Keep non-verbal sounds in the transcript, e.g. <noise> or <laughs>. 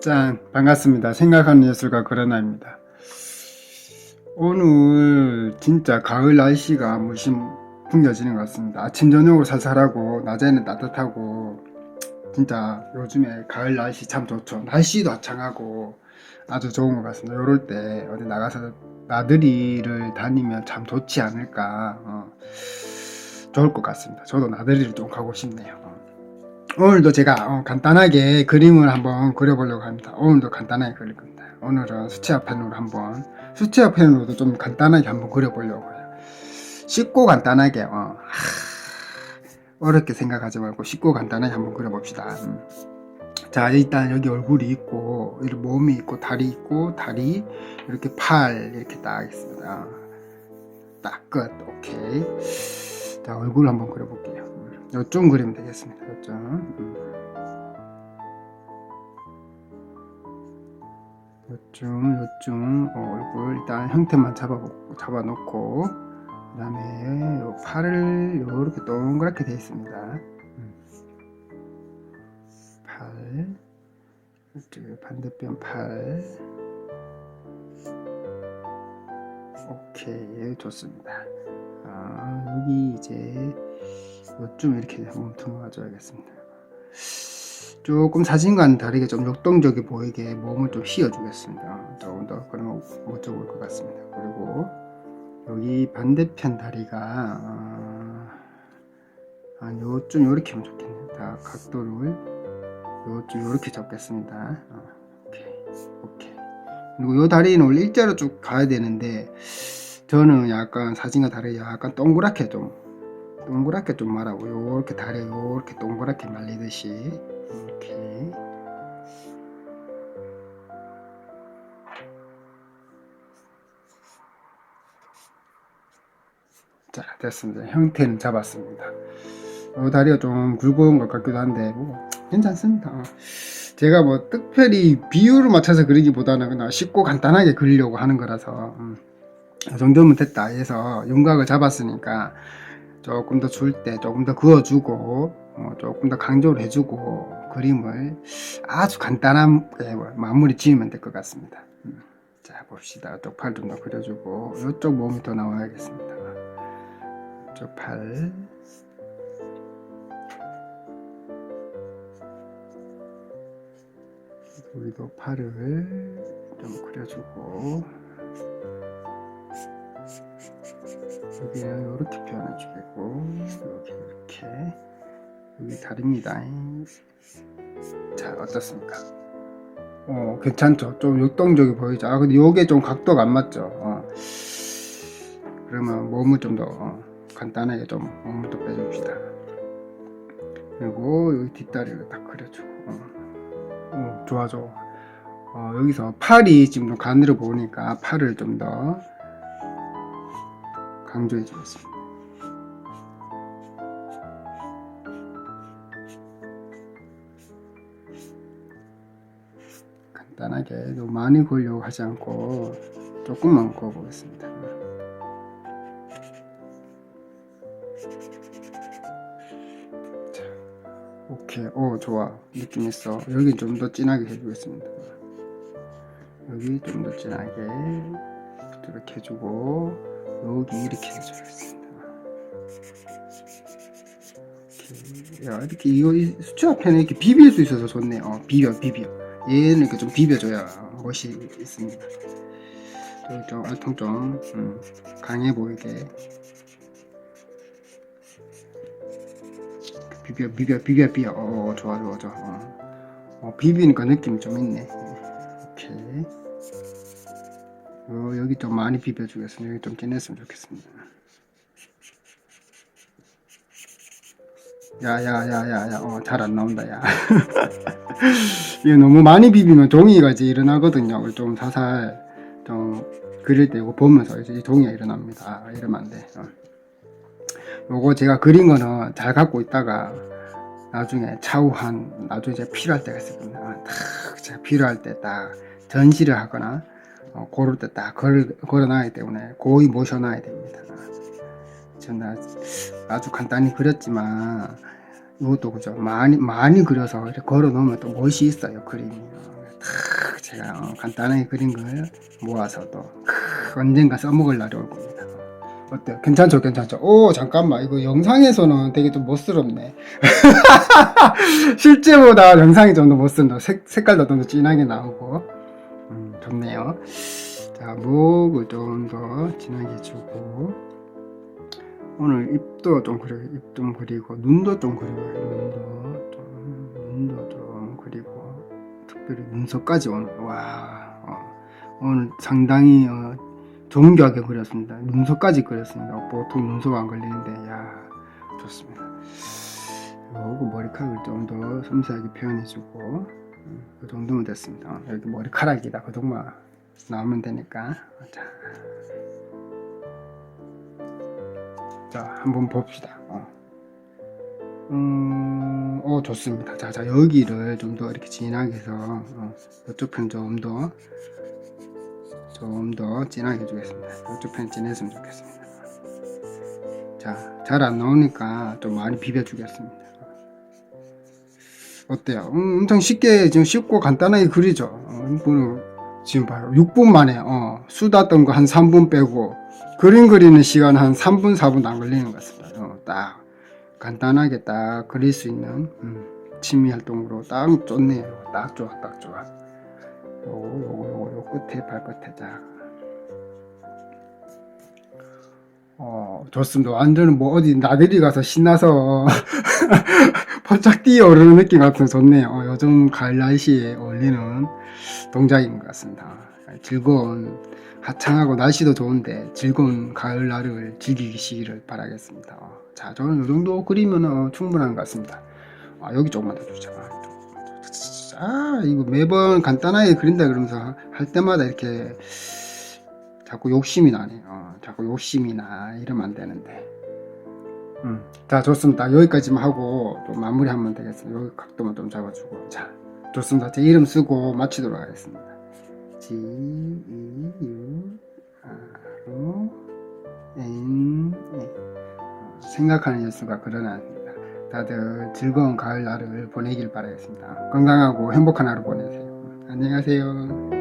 짠 반갑습니다. 생각하는 예술가 그러나입니다. 오늘 진짜 가을 날씨가 무심 풍겨지는 것 같습니다. 아침 저녁으로 살살하고 낮에는 따뜻하고 진짜 요즘에 가을 날씨 참 좋죠. 날씨도 화창하고 아주 좋은 것 같습니다. 요럴 때 어디 나가서 나들이를 다니면 참 좋지 않을까 어, 좋을 것 같습니다. 저도 나들이를 좀 가고 싶네요. 어. 오늘도 제가 어, 간단하게 그림을 한번 그려보려고 합니다. 오늘도 간단하게 그릴 겁니다. 오늘은 수채화 펜으로 한번 수채화 펜으로도 좀 간단하게 한번 그려보려고 해요. 쉽고 간단하게 어, 하, 어렵게 생각하지 말고 쉽고 간단하게 한번 그려봅시다. 음. 자 일단 여기 얼굴이 있고 이렇게 몸이 있고 다리 있고 다리 이렇게 팔 이렇게 딱 있습니다. 딱 끝. 오케이. 자 얼굴 한번 그려볼게요. 요쯤 그리면 되겠습니다. 음. 요쯤, 요쯤 어, 얼굴 일단 형태만 잡아 잡아놓고 그 다음에 요 팔을 이렇게 동그랗게 돼 있습니다. 음. 팔, 반대편 팔. 오케이 좋습니다. 아 여기 이제 요쯤 이렇게 한번 들어가줘야겠습니다. 조금 사진과는 다르게 좀 역동적이 보이게 몸을 좀 휘어주겠습니다. 조금 더 그러면 멋져 보일 것 같습니다. 그리고 여기 반대편 다리가 어, 한 요쯤 이렇게 하면 좋겠네요. 다 각도를 요쯤 이렇게 잡겠습니다. 어, 오케이, 오케이. 그리고 요 다리는 원래 일자로 쭉 가야 되는데 저는 약간 사진과 다르게 약간 동그랗게 좀 동그랗게 좀 말하고 요렇게 다리 요렇게 동그랗게 말리듯이 이렇게. 자 됐습니다. 형태는 잡았습니다. 요 다리가 좀 굵은 것 같기도 한데 뭐 괜찮습니다. 어. 제가 뭐 특별히 비율을 맞춰서 그리기보다는 그냥 쉽고 간단하게 그리려고 하는 거라서 음, 이 정도면 됐다 해서 윤곽을 잡았으니까 조금 더 줄 때 조금 더 그어주고 어, 조금 더 강조를 해주고 그림을 아주 간단하게 마무리 지으면 될 것 같습니다. 음, 자 봅시다. 이쪽 팔 좀 더 그려주고 이쪽 몸이 더 나와야겠습니다. 이쪽 팔 우리도 팔을 좀 그려주고 여기는 이렇게 표현해 주겠고 여기 이렇게. 여기 다리입니다. 자 어떻습니까? 어 괜찮죠? 좀 역동적이 보이죠? 아 근데 요게 좀 각도가 안 맞죠? 어. 그러면 몸을 좀더 어, 간단하게 좀 몸을 더 빼줍시다. 그리고 여기 뒷다리를 딱 그려주고 어. 어, 좋아 좋아 어, 여기서 팔이 지금 좀 가늘어 보니까 팔을 좀더 강조해 주겠습니다. 간단하게 너무 많이 걸려고 하지 않고 조금만 구워 보겠습니다. 자, 오케이, 오 좋아 느낌 있어. 여기 좀 더 진하게 해주겠습니다. 여기 좀 더 진하게 이렇게 해주고 여기 이렇게 해줘야겠습니다. 이렇게. 야, 이렇게 이거 수채화 펜에 이렇게 비빌 수 있어서 좋네. 어, 비벼, 비벼. 얘는 이렇게 좀 비벼줘야 멋이 있습니다. 좀 알통 좀 음, 강해 보이게 비벼, 비벼, 비벼, 비벼. 어, 좋아, 좋아, 좋아. 어, 어 비비니까 느낌이 좀 있네. 이렇게. 어, 여기 좀 많이 비벼주겠습니다. 여기 좀 진했으면 좋겠습니다. 야야야야야 어 잘 안 나온다 야 <laughs> 이거 너무 많이 비비면 종이가 이제 일어나거든요 좀 살살 좀 그릴 때 이거 보면서 이제 종이가 일어납니다 아, 이러면 안돼 어. 요거 제가 그린 거는 잘 갖고 있다가 나중에 차후한 나중에 제가 필요할 때가 있을 겁니다 아, 딱 제가 필요할 때 딱 전시를 하거나 어, 고를 때 딱 걸어놔야 때문에 고의 모셔놔야 됩니다. 저는 아주 간단히 그렸지만 이것도 그죠 많이 많이 그려서 이렇게 걸어 놓으면 또 멋이 있어요 그림이 탁 제가 어, 간단하게 그린 걸 모아서 또 크, 언젠가 써먹을 날이 올 겁니다. 어때요? 괜찮죠? 괜찮죠? 오 잠깐만 이거 영상에서는 되게 좀 멋스럽네 <laughs> 실제보다 영상이 좀 더 멋스럽다 색, 색깔도 좀 더 진하게 나오고 음, 좋네요. 자 목을 좀 더 진하게 해주고. 오늘 입도 좀 그리고 입 좀 그리고 눈도 좀 그리고요 눈도 좀 눈도 좀 그리고. 특별히 눈썹까지 오늘 와 어, 오늘 상당히 어, 정교하게 그렸습니다. 눈썹까지 그렸습니다. 보통 눈썹 안 걸리는데 야 좋습니다. 그리고 머리카락을 좀 더 섬세하게 표현해주고 음, 이 정도면 됐습니다 여기 머리카락이다 그 정도만 나오면 되니까 자, 자 한번 봅시다 어. 음, 어, 좋습니다. 자, 자, 여기를 좀 더 이렇게 진하게 해서, 어, 이쪽 편 좀 더, 좀 더 진하게 해주겠습니다. 이쪽 편 진했으면 좋겠습니다. 자, 잘 안 나오니까 좀 많이 비벼주겠습니다. 어때요? 음, 엄청 쉽게, 지금 쉽고 간단하게 그리죠? 어, 이거는 지금 봐요. 6분 만에, 어, 수다던 거한 3분 빼고, 그림 그리는 시간 한 3분, 4분도 안 걸리는 것 같습니다. 어, 딱. 간단하게 딱 그릴 수 있는 음, 취미 활동으로 딱 좋네요. 딱 좋아, 딱 좋아. 요거 요거 요거 요 끝에 발끝에 딱. 어 좋습니다. 완전 뭐 어디 나들이 가서 신나서 <laughs> 펄짝 뛰어오르는 느낌 같은 좋네요. 어, 요즘 가을 날씨에 어울리는 동작인 것 같습니다. 즐거운 하창하고 날씨도 좋은데 즐거운 가을 날을 즐기시기를 바라겠습니다. 어, 자, 저는 이 정도 그리면 어, 충분한 것 같습니다. 아, 여기 조금만 더 주자. 아, 이거 매번 간단하게 그린다 그러면서 할 때마다 이렇게 자꾸 욕심이 나네. 어, 자꾸 욕심이 나. 이러면 안 되는데. 음, 자, 좋습니다. 여기까지만 하고 또 마무리하면 되겠습니다. 여기 각도만 좀 잡아주고. 자, 좋습니다. 제 이름 쓰고 마치도록 하겠습니다. G, E, U, R, N, E. 생각하는 예수가 그러나입니다. 다들 즐거운 가을 날을 보내길 바라겠습니다. 건강하고 행복한 하루 보내세요. 안녕히 가세요.